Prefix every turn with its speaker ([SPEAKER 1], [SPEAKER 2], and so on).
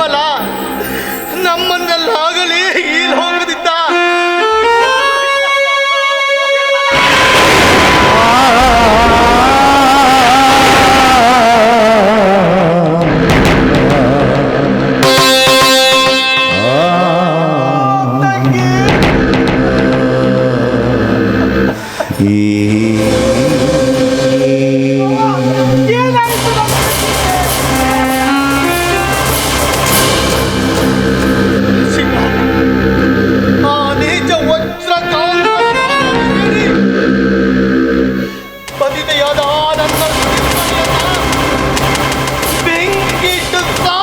[SPEAKER 1] ಬೆಂಬಲ ನಮ್ಮನ್ನಲ್ಲಾಗಲಿ ಈ ಲೋಕದಿಂದ ಈ ดอดันตึกบิงกี่ตึกซ้